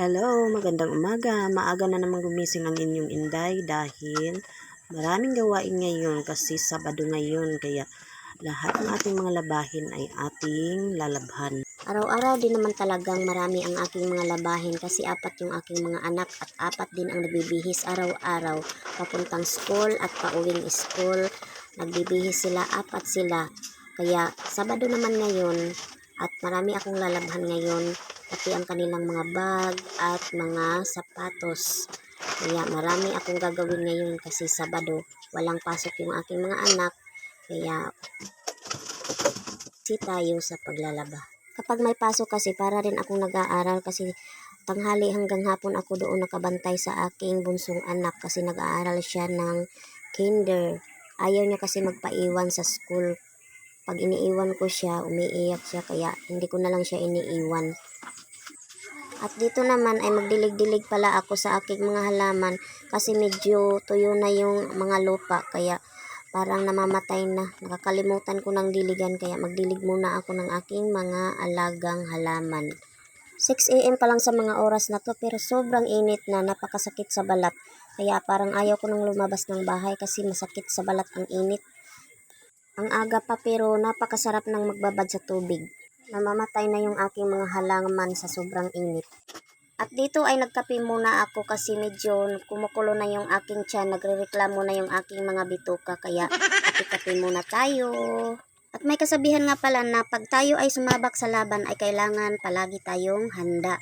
Hello, magandang umaga. Maaga na naman gumising ang inyong inday dahil maraming gawain ngayon kasi Sabado ngayon kaya lahat ng ating mga labahin ay ating lalabhan. Araw-araw din naman talagang marami ang aking mga labahin kasi apat yung aking mga anak at apat din ang nagbibihis araw-araw papuntang school at pauwing school. Nagbibihis sila, apat sila. Kaya Sabado naman ngayon at marami akong lalabhan ngayon pati ang kanilang mga bag at mga sapatos. Kaya marami akong gagawin ngayon kasi Sabado, walang pasok yung aking mga anak. Kaya si tayo sa paglalaba. Kapag may pasok kasi para rin akong nag-aaral kasi tanghali hanggang hapon ako doon nakabantay sa aking bunsong anak kasi nag-aaral siya ng kinder. Ayaw niya kasi magpaiwan sa school. Pag iniiwan ko siya, umiiyak siya kaya hindi ko na lang siya iniiwan. At dito naman ay magdilig-dilig pala ako sa aking mga halaman kasi medyo tuyo na yung mga lupa kaya parang namamatay na. Nakakalimutan ko ng diligan kaya magdilig muna ako ng aking mga alagang halaman. 6 a.m. pa lang sa mga oras na to pero sobrang init na napakasakit sa balat. Kaya parang ayaw ko nang lumabas ng bahay kasi masakit sa balat ang init. Ang aga pa pero napakasarap ng magbabad sa tubig. Namamatay na yung aking mga halaman sa sobrang init. At dito ay nagkape muna ako kasi medyo kumukulo na yung aking tiyan. Nagrereklamo na yung aking mga bituka kaya kape-kape muna tayo. At may kasabihan nga pala na pag tayo ay sumabak sa laban ay kailangan palagi tayong handa.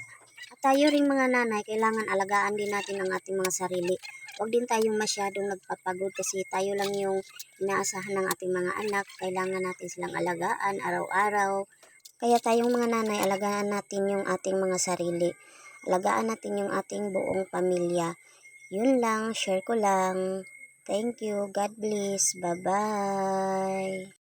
At tayo ring mga nanay, kailangan alagaan din natin ang ating mga sarili. Huwag din tayong masyadong nagpapagod kasi tayo lang yung inaasahan ng ating mga anak. Kailangan natin silang alagaan araw-araw. Kaya tayong mga nanay, alagaan natin yung ating mga sarili. Alagaan natin yung ating buong pamilya. Yun lang, share ko lang. Thank you. God bless. Bye-bye.